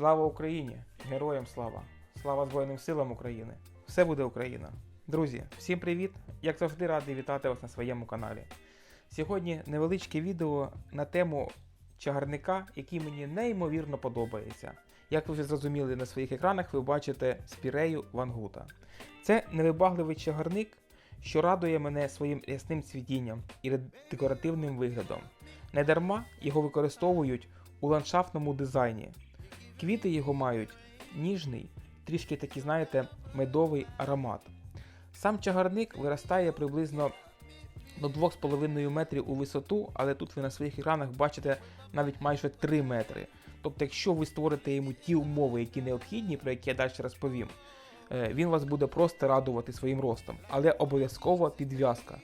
Слава Україні! Героям слава! Слава Збройним силам України! Все буде Україна! Друзі, всім привіт! Як завжди, радий вітати вас на своєму каналі. Сьогодні невеличке відео на тему чагарника, який мені неймовірно подобається. Як ви вже зрозуміли на своїх екранах, ви бачите спірею Вангута. Це невибагливий чагарник, що радує мене своїм ясним цвітінням і декоративним виглядом. Недарма його використовують у ландшафтному дизайні. Квіти його мають ніжний, трішки такий, знаєте, медовий аромат. Сам чагарник виростає приблизно до 2,5 метрів у висоту, але тут ви на своїх екранах бачите навіть майже 3 метри. Тобто, якщо ви створите йому ті умови, які необхідні, про які я далі розповім, е, він вас буде просто радувати своїм ростом, але обов'язково підв'язка.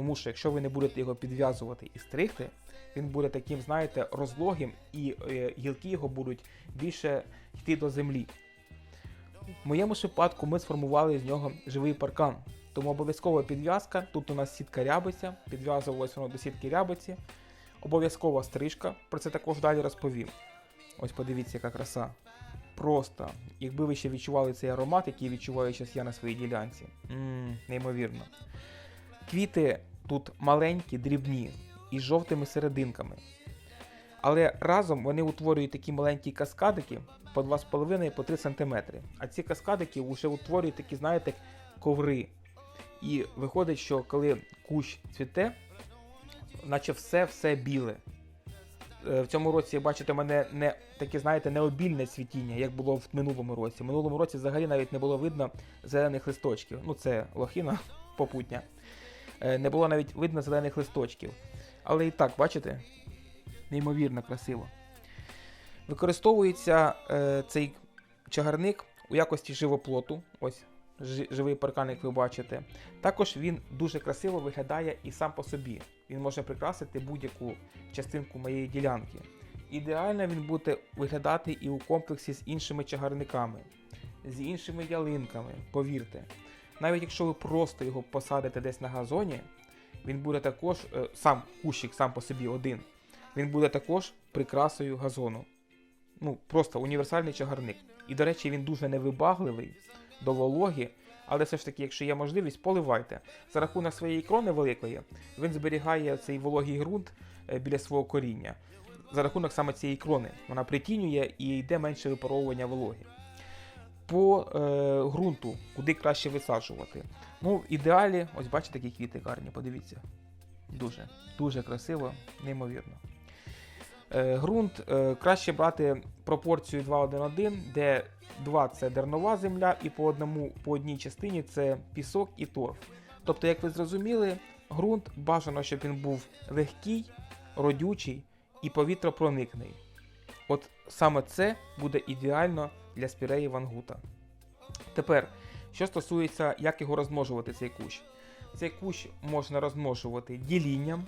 Тому що якщо ви не будете його підв'язувати і стригти, він буде таким, знаєте, розлогим, і е, гілки його будуть більше йти до землі. В моєму випадку ми сформували з нього живий паркан. Тому обов'язкова підв'язка. Тут у нас сітка рябиця, підв'язувалося воно до сітки рябиці. Обов'язкова стрижка, про це також далі розповім. Ось подивіться, яка краса. Просто, якби ви ще відчували цей аромат, який відчуваю зараз я на своїй ділянці. Ммм, неймовірно. Квіти тут маленькі, дрібні і з жовтими серединками. Але разом вони утворюють такі маленькі каскадики по 2,5 по 3 см. А ці каскадики вже утворюють такі, знаєте, коври. І виходить, що коли кущ цвіте, наче все-все біле. Е, В цьому році, бачите, у мене не таке, знаєте, необільне цвітіння, як було в минулому році. В минулому році взагалі навіть не було видно зелених листочків. Ну, це лохина попутня. Е, Не було навіть видно зелених листочків. Але і так, бачите, неймовірно красиво. Використовується е, цей чагарник у якості живоплоту. Ось живий паркан, як ви бачите. Також він дуже красиво виглядає і сам по собі. Він може прикрасити будь-яку частинку моєї ділянки. Ідеально він буде виглядати і у комплексі з іншими чагарниками, з іншими ялинками, повірте. Навіть якщо ви просто його посадите десь на газоні, він буде також, е, сам кущик сам по собі один, він буде також прикрасою газону. Ну, просто універсальний чагарник. І, до речі, він дуже невибагливий до вологи, але все ж таки, якщо є можливість, поливайте. За рахунок своєї крони великої, він зберігає цей вологий ґрунт е, біля свого коріння. За рахунок саме цієї крони. Вона притінює і йде менше випаровування вологи. По е, ґрунту, куди краще висаджувати. Ну, в ідеалі, ось бачите, які квіти гарні, подивіться. Дуже, дуже красиво, неймовірно. Е, ґрунт е, краще брати пропорцію 2-1-1, де 2 це дернова земля, і по, одному, по одній частині це пісок і торф. Тобто, як ви зрозуміли, ґрунт бажано, щоб він був легкий, родючий і повітропроникний. От саме це буде ідеально для спіреї вангута. Тепер, що стосується, як його розмножувати, цей кущ. Цей кущ можна розмножувати ділінням.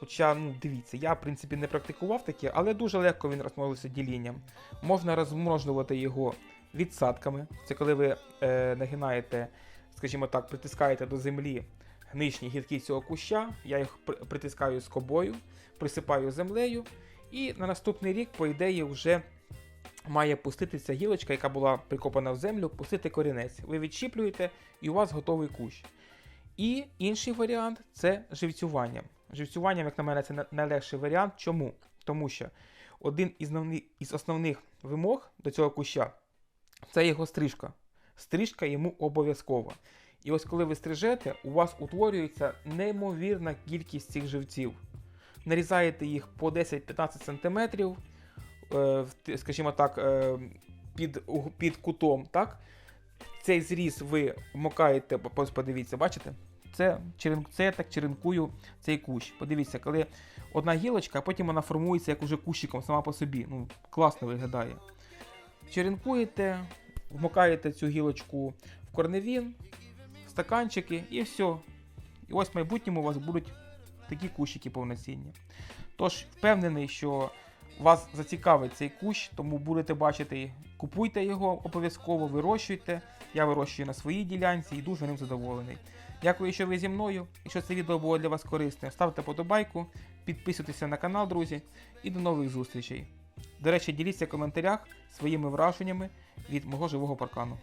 Хоча, ну, дивіться, я в принципі не практикував таке, але дуже легко він розмножується ділінням. Можна розмножувати його відсадками. Це коли ви е, нагинаєте, скажімо так, притискаєте до землі гничні гілки цього куща, я їх при- притискаю скобою, присипаю землею, і на наступний рік, по ідеї, вже має пуститися гілочка, яка була прикопана в землю, пустити корінець. Ви відщіплюєте, і у вас готовий кущ. І інший варіант це живцювання. Живцюванням, як на мене, це найлегший варіант. Чому? Тому що один із основних, вимог до цього куща це його стрижка. Стрижка йому обов'язкова. І ось коли ви стрижете, у вас утворюється неймовірна кількість цих живців. Нарізаєте їх по 10-15 см, скажімо так, е, під, під кутом. Так? Цей зріз ви вмокаєте, подивіться, бачите? Це, це я так черенкую цей кущ. Подивіться, коли одна гілочка, а потім вона формується як уже кущиком сама по собі. Ну, класно виглядає. Черенкуєте, вмокаєте цю гілочку в корневін, в стаканчики і все. І ось в майбутньому у вас будуть такі кущики повноцінні. Тож, впевнений, що вас зацікавить цей кущ, тому будете бачити, купуйте його обов'язково, вирощуйте. Я вирощую на своїй ділянці і дуже ним задоволений. Дякую, що ви зі мною. Якщо це відео було для вас корисним, ставте подобайку, підписуйтеся на канал, друзі, і до нових зустрічей. До речі, діліться в коментарях своїми враженнями від мого живого паркану.